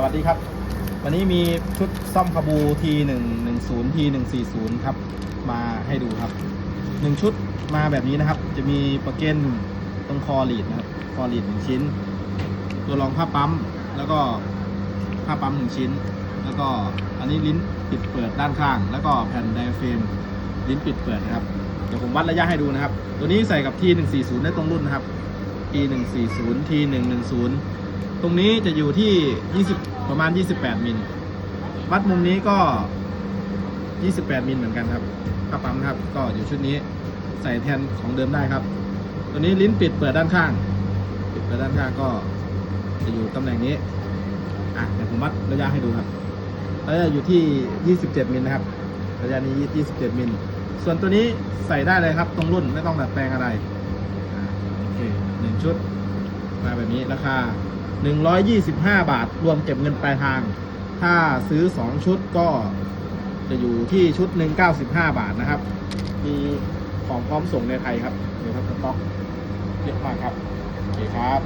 สวัสดีครับ วันนี้มีชุดซ่อมคาบู T110 T140 ครับ มาให้ดูครับหนึ่งชุดมาแบบนี้นะครับ จะมีประเกนตรงคอลีดนะครับ คอลีดหนึ่งชิ้น ตัวรองผ้าปั๊ม แล้วก็ผ้าปั๊มหนึ่งชิ้น แล้วก็อันนี้ลิ้นปิดเปิดด้านข้าง แล้วก็แผ่นไดเฟรมลิ้นปิดเปิดนะครับ เดี๋ยวผมวัดระยะให้ดูนะครับ ตัวนี้ใส่กับ T140 ได้ตรงรุ่นนะครับ T140 T110 ตรงนี้จะอยู่ที่ 20 ประมาณ 28 มิล วัดมุมนี้ก็ 28 มิลเหมือนกันครับผ้าปั๊มครับ ก็อยู่ชุดนี้ใส่แทนของเดิมได้ครับ ตัวนี้ลิ้นปิดเปิดด้านข้าง ปิดเปิดด้านข้างก็จะอยู่ตำแหน่งนี้ อะเดี๋ยวผมวัดระยะให้ดูครับระยะอยู่ที่ 27 มิลนะครับ ระยะนี้ 27 มิล ส่วนตัวนี้ใส่ได้เลยครับ ตรงรุ่นไม่ต้องดัดแปลงอะไรโอเคหนึ่งชุดมาแบบนี้ราคา 125 บาท รวมเก็บเงินปลายทาง ถ้าซื้อ 2 ชุดก็จะอยู่ที่ชุดหนึ่ง95 บาทนะครับ มีของพร้อมส่งในไทยครับ เดี๋ยวครับสต็อกเยอะมากครับ โอเคครับ